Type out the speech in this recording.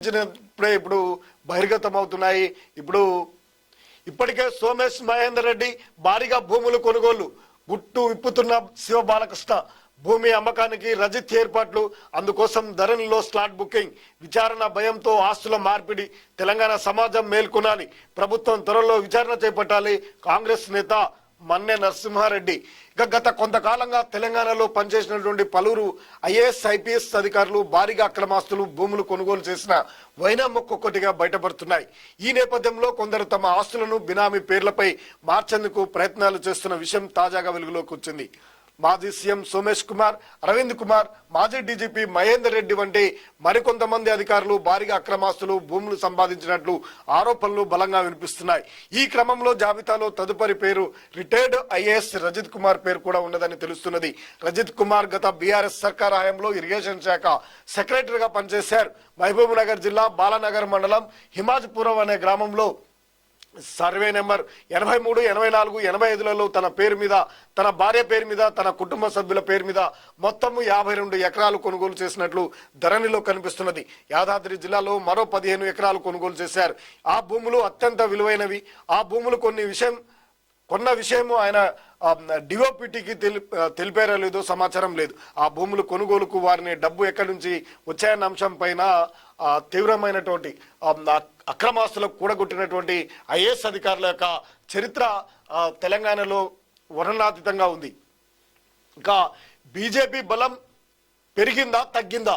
ఇప్పుడే ఇప్పుడు బహిర్గతం అవుతున్నాయి ఇప్పుడు ఇప్పటికే సోమేష్ మహేందర్ రెడ్డి భారీగా భూములు కొనుగోలు గుట్టు విప్పుతున్న శివ బాలకృష్ణ భూమి అమ్మకానికి రజిత్ ఏర్పాట్లు అందుకోసం ధరణిలో స్లాట్ బుకింగ్ విచారణ భయంతో ఆస్తుల మార్పిడి తెలంగాణ సమాజం మేల్కొనాలి ప్రభుత్వం త్వరలో విచారణ చేపట్టాలి కాంగ్రెస్ నేత మన్నె నరసింహారెడ్డి. ఇక గత కొంతకాలంగా తెలంగాణలో పనిచేసినటువంటి పలువురు ఐఏఎస్ ఐపీఎస్ అధికారులు భారీగా అక్రమాస్తులు భూములు కొనుగోలు చేసిన వైనం ఒక్కొక్కటిగా బయటపడుతున్నాయి. ఈ నేపథ్యంలో కొందరు తమ ఆస్తులను బినామీ పేర్లపై మార్చేందుకు ప్రయత్నాలు చేస్తున్న విషయం తాజాగా వెలుగులోకి వచ్చింది. మాజీ సీఎం సోమేష్ కుమార్ అరవింద్ కుమార్ మాజీ డీజీపీ మహేందర్ రెడ్డి వంటి మరికొంతమంది అధికారులు భారీగా అక్రమాస్తులు భూములు సంపాదించినట్లు ఆరోపణలు బలంగా వినిపిస్తున్నాయి. ఈ క్రమంలో జాబితాలో తదుపరి పేరు రిటైర్డ్ ఐఏఎస్ రజిత్ కుమార్ పేరు కూడా ఉన్నదని తెలుస్తున్నది. రజిత్ కుమార్ గత బీఆర్ఎస్ సర్కార్ హయాంలో ఇరిగేషన్ శాఖ సెక్రటరీగా పనిచేశారు. మహబూబ్ నగర్ జిల్లా బాలానగర్ మండలం హిమాజ్పురం అనే గ్రామంలో సర్వే నెంబర్ ఎనభై మూడు ఎనభై నాలుగు ఎనభై ఐదులలో తన పేరు మీద తన భార్య పేరు మీద తన కుటుంబ సభ్యుల పేరు మీద మొత్తము యాభై రెండు ఎకరాలు కొనుగోలు చేసినట్లు ధరణిలో కనిపిస్తున్నది. యాదాద్రి జిల్లాలో మరో పదిహేను ఎకరాలు కొనుగోలు చేశారు. ఆ భూములు అత్యంత విలువైనవి. ఆ భూములు కొన్ని విషయం కొన్న విషయము ఆయన డిఓపిటికి తెలి తెలిపారో లేదో సమాచారం లేదు. ఆ భూములు కొనుగోలుకు వారిని డబ్బు ఎక్కడి నుంచి వచ్చాయన్న అంశం పైన తీవ్రమైనటువంటి అక్రమాస్తులకు కూడగొట్టినటువంటి ఐఏఎస్ అధికారుల యొక్క చరిత్ర తెలంగాణలో వర్ణనాతీతంగా ఉంది. ఇంకా బీజేపీ బలం పెరిగిందా తగ్గిందా?